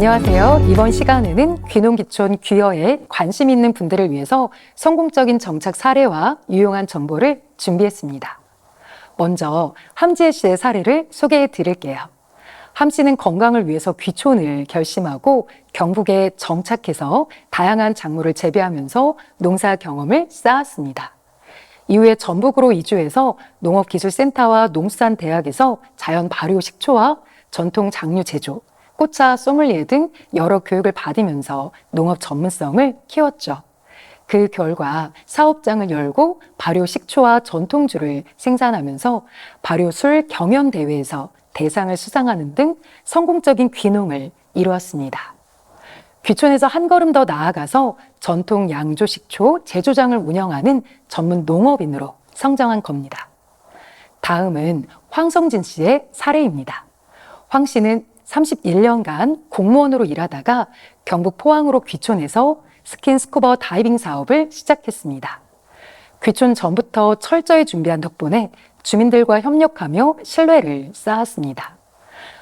안녕하세요. 이번 시간에는 귀농귀촌 귀여에 관심 있는 분들을 위해서 성공적인 정착 사례와 유용한 정보를 준비했습니다. 먼저 함지혜 씨의 사례를 소개해 드릴게요. 함 씨는 건강을 위해서 귀촌을 결심하고 경북에 정착해서 다양한 작물을 재배하면서 농사 경험을 쌓았습니다. 이후에 전북으로 이주해서 농업기술센터와 농수산대학에서 자연 발효 식초와 전통 장류 제조, 꽃차 소믈리에 등 여러 교육을 받으면서 농업 전문성을 키웠죠. 그 결과 사업장을 열고 발효 식초와 전통주를 생산하면서 발효술 경연 대회에서 대상을 수상하는 등 성공적인 귀농을 이루었습니다. 귀촌에서 한 걸음 더 나아가서 전통 양조 식초 제조장을 운영하는 전문 농업인으로 성장한 겁니다. 다음은 황성진 씨의 사례입니다. 황 씨는 31년간 공무원으로 일하다가 경북 포항으로 귀촌해서 스킨스쿠버 다이빙 사업을 시작했습니다. 귀촌 전부터 철저히 준비한 덕분에 주민들과 협력하며 신뢰를 쌓았습니다.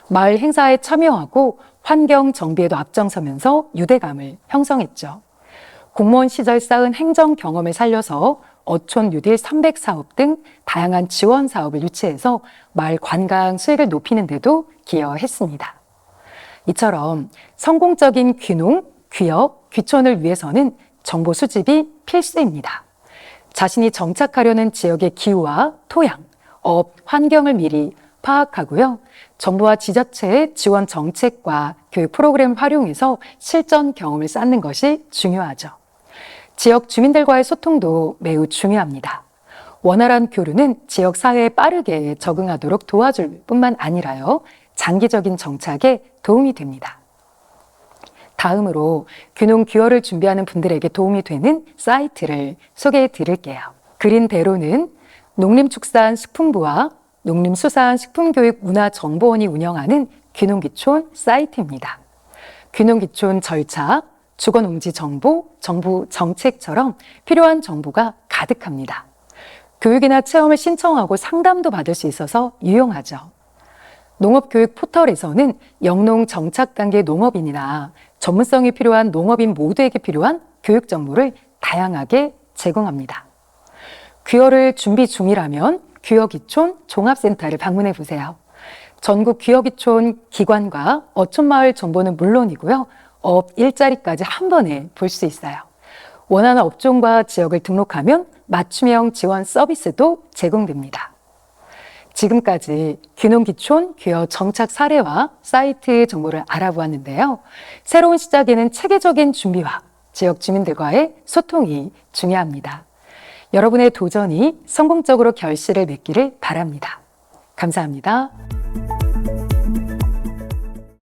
마을 행사에 참여하고 환경 정비에도 앞장서면서 유대감을 형성했죠. 공무원 시절 쌓은 행정 경험을 살려서 어촌 뉴딜 300 사업 등 다양한 지원 사업을 유치해서 마을 관광 수익을 높이는 데도 기여했습니다. 이처럼 성공적인 귀농, 귀업, 귀촌을 위해서는 정보 수집이 필수입니다. 자신이 정착하려는 지역의 기후와 토양, 업, 환경을 미리 파악하고요. 정부와 지자체의 지원 정책과 교육 프로그램 활용해서 실전 경험을 쌓는 것이 중요하죠. 지역 주민들과의 소통도 매우 중요합니다. 원활한 교류는 지역 사회에 빠르게 적응하도록 도와줄 뿐만 아니라요. 장기적인 정착에 도움이 됩니다. 다음으로 귀농 귀어를 준비하는 분들에게 도움이 되는 사이트를 소개해 드릴게요. 그린대로는 농림축산식품부와 농림수산식품교육문화정보원이 운영하는 귀농귀촌 사이트입니다. 귀농귀촌 절차, 주거농지 정보, 정부 정책처럼 필요한 정보가 가득합니다. 교육이나 체험을 신청하고 상담도 받을 수 있어서 유용하죠. 농업교육 포털에서는 영농 정착 단계 농업인이나 전문성이 필요한 농업인 모두에게 필요한 교육 정보를 다양하게 제공합니다. 귀어를 준비 중이라면 귀어기촌 종합센터를 방문해 보세요. 전국 귀어기촌 기관과 어촌마을 정보는 물론이고요. 업 일자리까지 한 번에 볼 수 있어요. 원하는 업종과 지역을 등록하면 맞춤형 지원 서비스도 제공됩니다. 지금까지 귀농귀촌 귀어 정착 사례와 사이트 정보를 알아보았는데요. 새로운 시작에는 체계적인 준비와 지역 주민들과의 소통이 중요합니다. 여러분의 도전이 성공적으로 결실을 맺기를 바랍니다. 감사합니다.